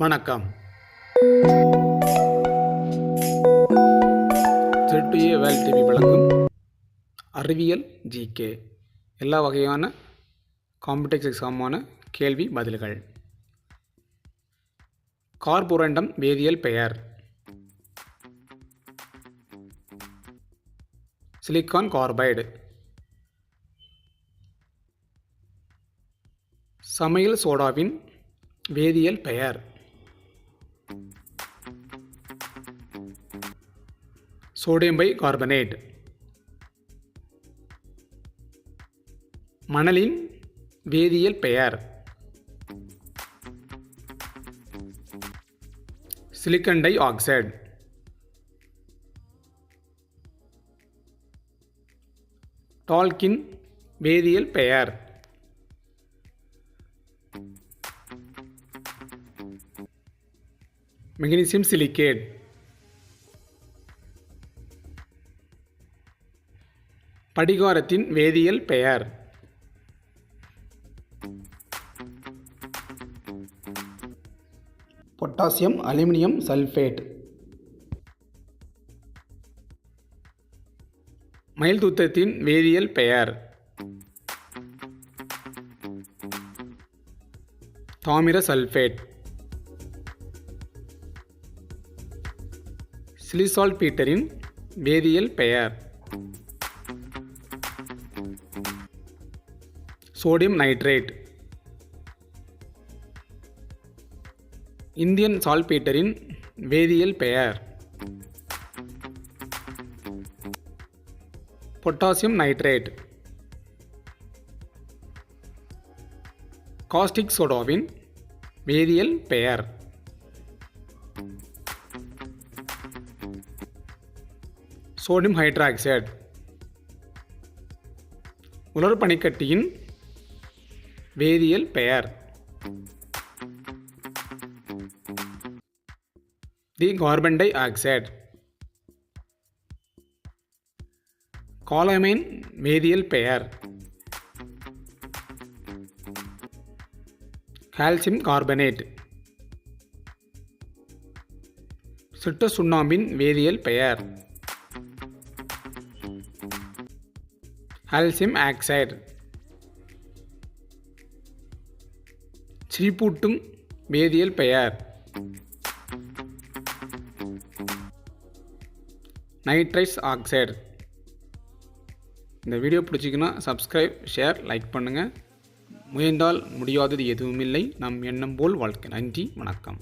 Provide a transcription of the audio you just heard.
வணக்கம். திருட்டுயே வேல் டிவி வழங்கும் அறிவியல் ஜிகே எல்லா வகையான காம்படிக்ஸ் எக்ஸாமான கேள்வி பதில்கள். கார்போரண்டம் வேதியியல் பெயர். சிலிக்கான் கார்பைடு சமையல் சோடாவின் வேதியியல் பெயர். Sodium bicarbonate. மணலின் வேதியியல் பெயர். Silicon di oxide. டால்கின் வேதியியல் பெயர். மெக்னீசியம் சிலிக்கேட் படிகாரத்தின் வேதியியல் பெயர். பொட்டாசியம் அலுமினியம் சல்ஃபேட் மயில்தூத்தத்தின் வேதியியல் பெயர். தாமிர சல்ஃபேட் சிலிசால் பீட்டரின் வேதியியல் பெயர். Sodium nitrate. இந்தியன் சால்பீட்டரின் வேதியியல் பெயர். Potassium nitrate. காஸ்டிக் சோடாவின் வேதியியல் பெயர். Sodium hydroxide. உலர் பனிக்கட்டியின் வேதியியல் பெயர். The carbon dioxide calamine வேதியியல் பெயர். கால்சியம் கார்பனேட் சிட்ட சுண்ணாம்பின் வேதியியல் பெயர். கால்சியம் ஆக்சைடு சிரிப்பூட்டும் வேதியியல் பெயர். Nitrous oxide. இந்த வீடியோ பிடிச்சிங்கன்னா சப்ஸ்கிரைப் ஷேர் லைக் பண்ணுங்கள் முயன்றால் முடியாதது எதுவுமில்லை. நம் எண்ணம் போல் வாழ்க்கை. நன்றி வணக்கம்.